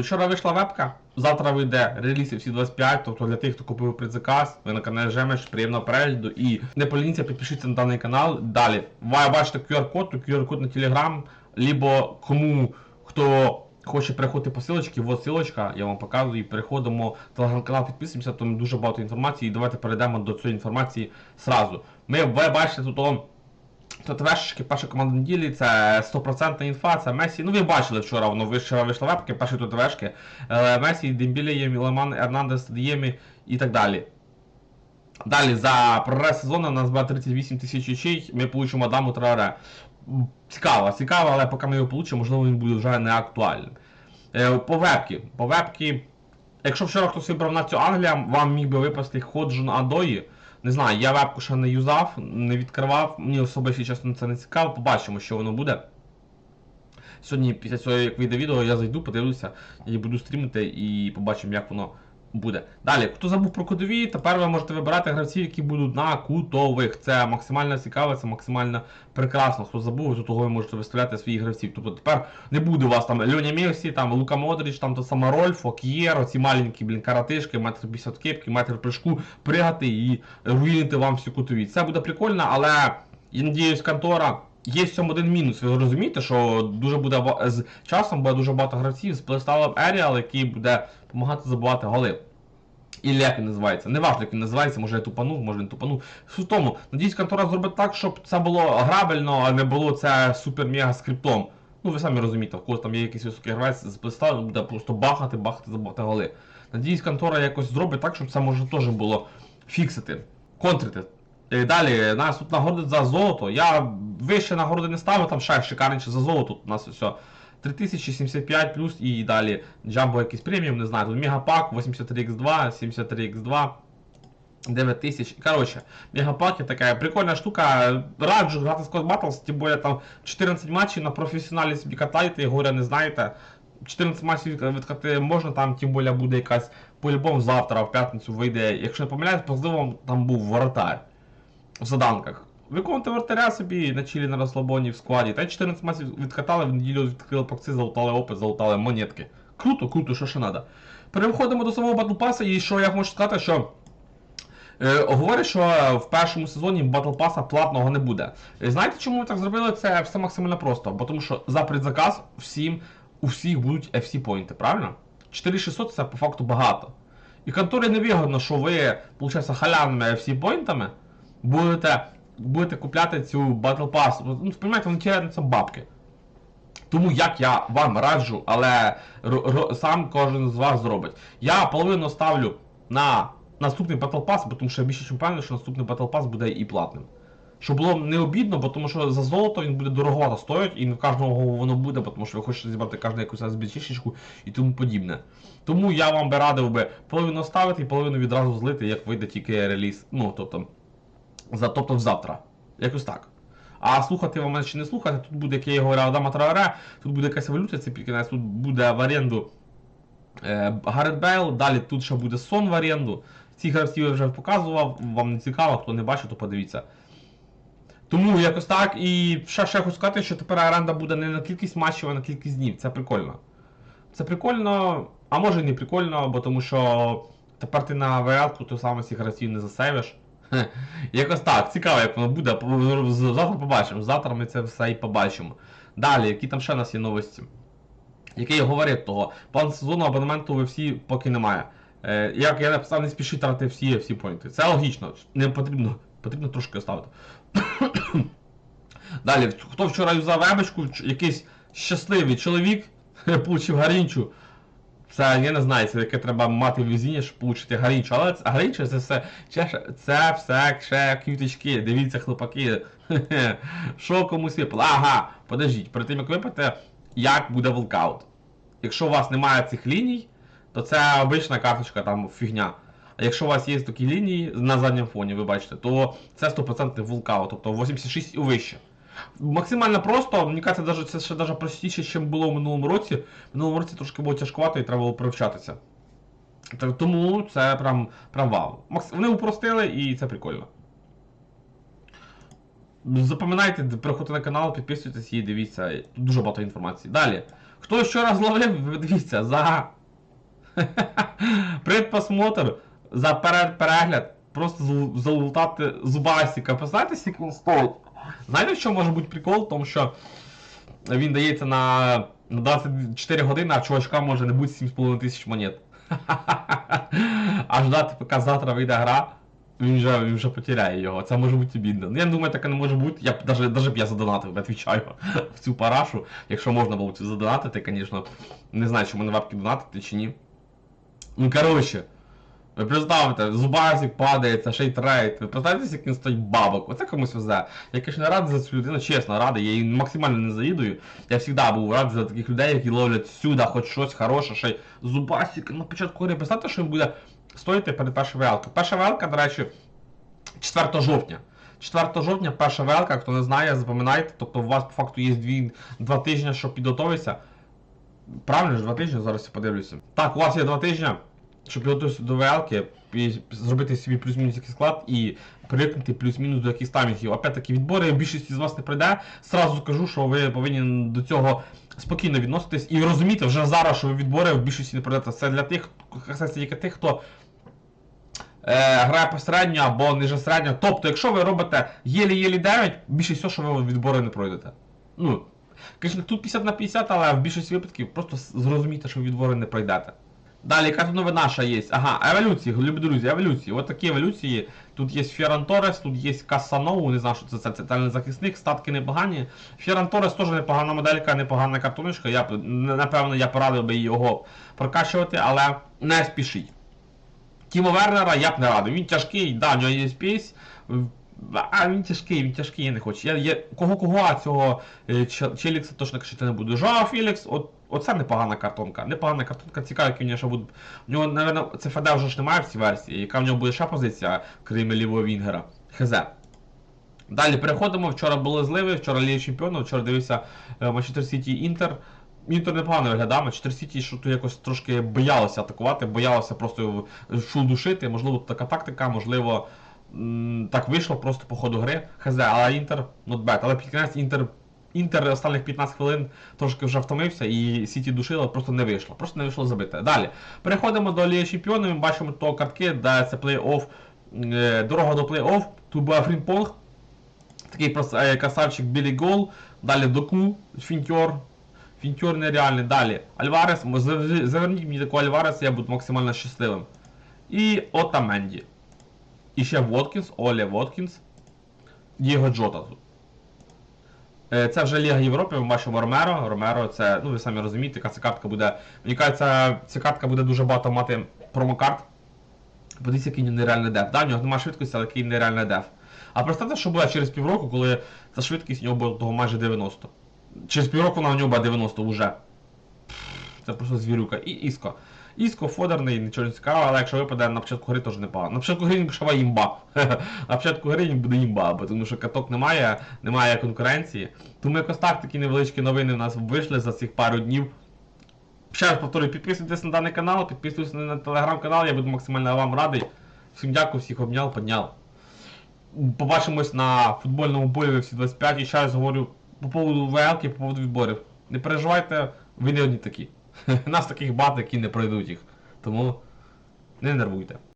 Вчора вийшла вебка, завтра вийде реліз всі 25, тобто для тих, хто купив предзаказ, ви на каналі Жемеш, приємного перегляду і не полініться, підпишіться на даний канал. Далі, ви бачите QR-код, то QR-код на Telegram, либо кому хто хоче переходити по силочці, вот силочка, я вам показую, переходимо телеграм-канал, підписуємося, там дуже багато інформації, і давайте перейдемо до цієї інформації сразу. Ми, ви бачите тут о, ТТВшки, перша команда неділі, це 100% інфа, це Месі. Ну ви бачили вчора, воно вчора вийшла вебки, перші ТТВшки. Е, Месі, Дембілеєм, Мілеман, Ернандес, Діємі і так далі. Далі за прогрес сезону у нас буде 38 тисяч очей, ми получимо Адаму Траоре. Цікаво, цікаво, але поки ми його получимо, можливо він буде вже не актуальним. Е, По вебки. По вебки. Якщо вчора хтось вибрав націю Англія, вам міг би випасти Ходжун Адої. Не знаю, я вебку ще не юзав, не відкривав, мені особисто чесно це не цікаво, побачимо, що воно буде. Сьогодні, після цього, як вийде відео, я зайду, подивлюся і буду стрімити і побачимо, як воно буде. Далі, хто забув про кодові, тепер ви можете вибирати гравців, які будуть на кутових. Це максимально цікаво, це максимально прекрасно. Хто забув, то того ви можете виставляти своїх гравців. Тобто тепер не буде у вас там Льоня Мєвсі, там Лука Модріч, там то сама Рольф, Ок'єр, оці маленькі, блін, каратишки, метр 50 кепки, метр прыжку, пригати і руїнити вам всю кутові. Це буде прикольно, але я надіюсь, контора. Є в цьому один мінус. Ви розумієте, що дуже буде з часом буде дуже багато гравців з плейстайлом Arial, який буде допомагати забувати голи. І як він називається. Не важливо, як він називається, може я тупанув, може він тупанув. Суть в тому, надіюсь, контора зробить так, щоб це було грабельно, а не було це супер-мега скриптом. Ну ви самі розумієте, в когось там є якийсь високий гравець з плейстайлом, буде просто бахати, бахати, забувати голи. Надіюсь, контора якось зробить так, щоб це може теж було фіксити, контрити. І далі нас тут нагородить за золото. Я вище нагороди не ставив, там ще шикарніше за золото. Тут у нас все 3075 плюс і далі джамбо якийсь преміум, не знаю. Тут мегапак 83x2, 73x2. 9000. Короче, мегапаки така прикольна штука. Раджу грати Squad Battles, тим більше там 14 матчів на професіоналі собі катаєте, горя не знаєте. 14 матчів відкати можна, там тим більше буде якась по-любому завтра, в п'ятницю вийде. Якщо не помиляюсь, можливо, там був воротар в заданках. Виконуйте вратаря собі на чилі на розслабоні в складі. Та й 14 матчів відкатали, в неділю відкрили пакці, залутали опит, залутали монетки. Круто, круто, що ще треба. Переходимо до самого Pass, і що я можу сказати, що. Е, говорять, що в першому сезоні Battle платного не буде. Е, Знаєте, чому ми так зробили? Це все максимально просто. Бо тому що за предзаказ всім, у всіх будуть FC поінти, правильно? 4600 це по факту багато. І конторі не вигодно, що ви, виходить, халявними FC поінтами будете, будете купляти цю Battle Pass. Ну, розумієте, вони це бабки. Тому як я вам раджу, але сам кожен з вас зробить. Я половину ставлю на наступний Battle Pass, тому що я більше впевнений, що наступний Battle Pass буде і платним. Щоб було не обідно, бо тому що за золото він буде дороговато стоїть, і не в кожного воно буде, тому що ви хочете зібрати кожну якусь збільшечку і тому подібне. Тому я вам би радив би половину ставити і половину відразу злити, як вийде тільки реліз. Ну, тобто, за, тобто завтра. Якось так. А слухати вам мене чи не слухати, тут буде, як я і говорив, Адама Траоре, тут буде якась еволюція, це кінець, тут буде в оренду е, Гаррет Бейл, далі тут ще буде сон в оренду. Ці гравців я вже показував, вам не цікаво, хто не бачив, то подивіться. Тому якось так. І ще, ще хочу сказати, що тепер оренда буде не на кількість матчів, а на кількість днів. Це прикольно. Це прикольно, а може і не прикольно, бо тому що тепер ти на ВЛ то саме цих гравців не засейвиш. Якось так, цікаво, як воно буде. Завтра побачимо. Завтра ми це все і побачимо. Далі, які там ще у нас є новості? Який говорить того, план сезону абонементу ви всі поки немає. Е, як я написав, не спішіть тратити всі всі поінти. Це логічно, не потрібно, потрібно трошки оставити. Далі, хто вчора юзав вебочку, якийсь щасливий чоловік получив гарінчу. Це я не знаю, це яке треба мати везіння, щоб отримати гарінчу. Але це, гарінча це все, це, все ще квіточки. Дивіться, хлопаки. Що комусь випало? Ага, подождіть, перед тим як випити, як буде волкаут. Якщо у вас немає цих ліній, то це обична карточка там фігня. А якщо у вас є такі лінії на задньому фоні, ви бачите, то це 100% вулкаут, тобто 86 і вище. Максимально просто, мені кажеться, даже, це ще даже простіше, ніж було в минулому році. В минулому році трошки було тяжкувато і треба було привчатися. Тому це прям, прям вау. Вони упростили і це прикольно. Запам'ятайте, приходьте на канал, підписуйтесь і дивіться. Тут дуже багато інформації. Далі. Хто ще раз ловив, дивіться, за предпосмотр, за перегляд, просто зал- залутати зубасика. Представляєте, скільки він стоїть? Знаєте, що може бути прикол? Тому, що він дається на, на 24 години, а чувачка може не бути 7,5 тисяч монет. А ждати, поки завтра вийде гра, він вже, він вже потеряє його. Це може бути бідно. Ну, я думаю, таке не може бути. Я б даже, даже б я задонатив, я відвічаю, в цю парашу. Якщо можна було це задонатити, звісно. Не знаю, чи мене вебки донатити чи ні. Ну, коротше. Ви представте, зубасик падає, це ще й трейд. Ви представте, як він стоїть бабок. Оце комусь везе. Я, звісно, радий за цю людину, чесно, радий. Я її максимально не заїдую. Я завжди був радий за таких людей, які ловлять всюди, хоч щось хороше, ще й зубасик на початку гри. Представте, що він буде стоїти перед першою велкою. Перша велка, до речі, 4 жовтня. 4 жовтня, перша велка, хто не знає, запам'ятайте, тобто у вас по факту є дві, два тижні, щоб підготуватися. Правильно ж, два тижні, зараз я подивлюся. Так, у вас є два тижні, щоб підготуватися до ВЛки, і зробити собі плюс-мінус якийсь склад і привикнути плюс-мінус до якихось таймінгів. Опять-таки відбори більшість з вас не прийде. Сразу скажу, що ви повинні до цього спокійно відноситись і розуміти вже зараз, що ви відбори в більшості не пройдете. Це для тих, це тільки тих, хто е, грає посередньо або ниже середньо. Тобто, якщо ви робите єлі-єлі 9, більше всього, що ви відбори не пройдете. Ну, тут 50 на 50, але в більшості випадків просто зрозумійте, що ви відбори не пройдете. Далі, яка тут новина ще є? Ага, еволюції, любі друзі, еволюції. От такі еволюції. Тут є Ферран Торрес, тут є Касанову, не знаю, що це, це центральний захисник, статки непогані. Ферран Торрес теж непогана моделька, непогана картоночка. Я, напевно, я порадив би його прокачувати, але не спішіть. Тімо Вернера я б не радив. Він тяжкий, да, в нього є спейс. А він тяжкий, він тяжкий, я не хочу. Я, я, кого кого, а цього е, Челікса точно качати не буду. Жоа Філікс, от, оце непогана картонка. Непогана картонка, цікаво, які в нього ще будуть. У нього, напевно, це ФД вже ж немає в цій версії. Яка в нього буде ще позиція, крім лівого Вінгера? Хз. Далі переходимо. Вчора були зливи, вчора Ліга Чемпіонів, вчора дивився е, Манчестер Сіті Інтер. Інтер непогано виглядав, Манчестер Сіті, що то якось трошки боялося атакувати, боялося просто шул душити. Можливо, така тактика, можливо, так вийшло просто по ходу гри. Хз, але Інтер not bad. Але під кінець Інтер. Інтер останніх 15 хвилин трошки вже втомився і Сіті душило, просто не вийшло. Просто не вийшло забити. Далі. Переходимо до Ліги Чемпіонів, ми бачимо то картки, де це плей-офф, е, дорога до плей-офф, буде фрінпонг, такий просто е, красавчик Білі Гол, далі Доку, Фінтьор, Фінтьор нереальний, далі Альварес, заверніть мені такого Альвареса, я буду максимально щасливим. І Отаменді. І ще Воткінс, Оля Воткінс, Дієго Джота. Е, Це вже Ліга Європи, ми бачимо Ромеро. Ромеро це, ну ви самі розумієте, яка ця картка буде. Мені кажеться, ця картка буде дуже багато мати промокарт. Подивіться, який нереальний деф. Да, в нього немає швидкості, але який нереальний деф. А представте, що буде через півроку, коли ця швидкість у нього буде того майже 90. Через півроку вона у нього буде 90 вже. Це просто звірюка. І Іско. Іско фодерний, нічого не цікавого, але якщо випаде на початку гри, теж непогано. На початку гри пішова імба. На початку гри буде імба, тому що каток немає, немає конкуренції. Тому якось так такі невеличкі новини в нас вийшли за цих пару днів. Ще раз повторюю, підписуйтесь на даний канал, підписуйтесь на телеграм-канал, я буду максимально вам радий. Всім дякую, всіх обняв, підняв. Побачимось на футбольному полі всі 25 і ще раз говорю по поводу ВЛки, по поводу відборів. Не переживайте, ви не одні такі. Нас таких багато, які не пройдуть їх. Тому не нервуйте.